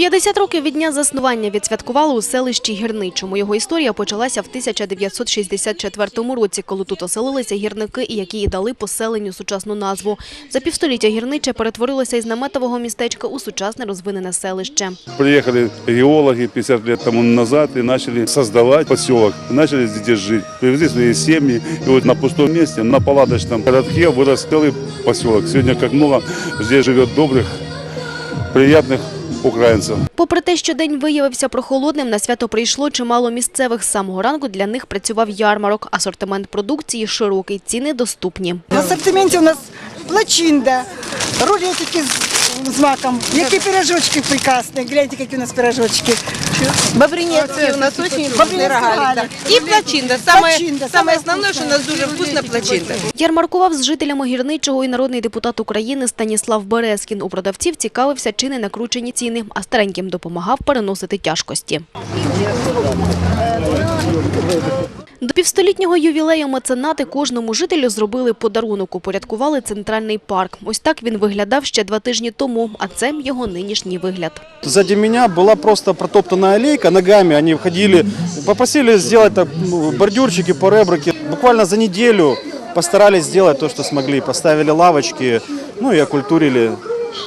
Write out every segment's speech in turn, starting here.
50 років від дня заснування відсвяткували у селищі Гірничому. Його історія почалася в 1964 році, коли тут оселилися гірники, і які і дали поселенню сучасну назву. За півстоліття Гірниче перетворилося із наметового містечка у сучасне розвинене селище. Приехали геологи 50 лет тому назад и начали создавать поселок. Начали здесь жить, привезли свои семьи. И вот на пустом месте, на палаточном городке вырос целый поселок. Сегодня как много здесь живет добрых, приятных украинцев. Попри те, що день виявився прохолодним, на свято прийшло чимало місцевих. З самого ранку для них працював ярмарок. Асортимент продукції широкий, ціни доступні. В асортименті у нас плачинда, рулетики з, з маком, які пирожочки прекрасні. Гляньте, які у нас пирожочки. Бобринецкий у нас очень вкусный рогалик. да. плачинда. Самое самое основное, что у нас дуже вкусная плачинда. Ярмаркував з жителями Гірничого і народний депутат України Станіслав Березкін. У продавців цікавився, чи не накручені ціни, а стареньким допомагав переносити тяжкості. До півстолітнього ювілею меценати кожному жителю зробили подарунок, упорядкували центральний парк. Ось так він виглядав ще два тижні тому, а це його нинішній вигляд. Сзади меня была просто протоптанная аллейка, ногами они входили, попросили сделать так, ну, бордюрчики, поребрики. Буквально за неделю постарались сделать то, что смогли. Поставили лавочки, ну и окультурили.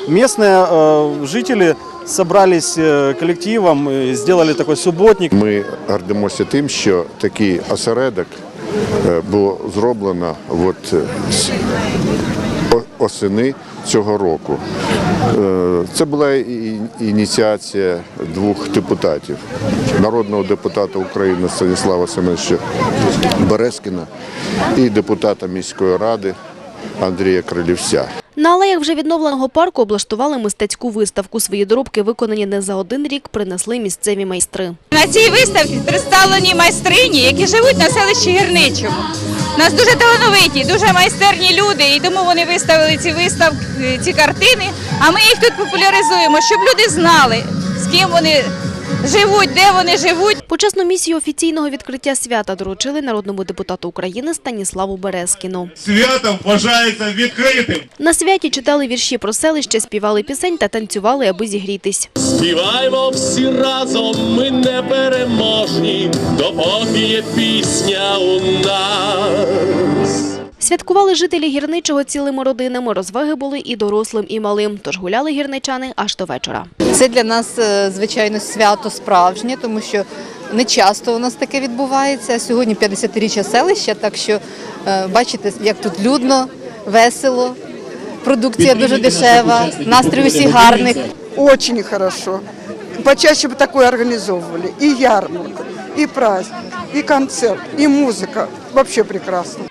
Местные э, жители собрались э, коллективом и сделали такой субботник. Ми гордимося тим, що такий осередок е, було зроблено от е, осени цього року. Е, Це була ініціація двох депутатів: народного депутата України Станіслава Семеновича Березкіна і депутата міської ради Андрія Крилівця. На алеях вже відновленого парку облаштували мистецьку виставку. Свої доробки, виконані не за один рік, принесли місцеві майстри. На цій виставці представлені майстрині, які живуть на селищі Гірничому. У нас дуже талановиті, дуже майстерні люди, і тому вони виставили ці виставки, ці картини. А ми їх тут популяризуємо, щоб люди знали, з ким вони живуть, де вони живуть. Почесну місію офіційного відкриття свята доручили народному депутату України Станіславу Березкіну. Свято вважається відкритим. На святі читали вірші про селище, співали пісень та танцювали, аби зігрітись. Співаймо всі разом, ми не переможні, допоки є пісня у нас. Святкували жителі гірничого цілими родинами. Розваги були і дорослим, і малим. Тож гуляли гірничани аж до вечора. Це для нас, е, звичайно, свято справжнє, тому що не часто у нас таке відбувається. Сьогодні 50-річчя селища, так що е, бачите, як тут людно, весело, продукція дуже дешева, настрій усіх гарних. Очень хорошо. Почаще бы такое организовывали. И ярмарку, и праздник, и концерт, и музыка. Вообще прекрасно.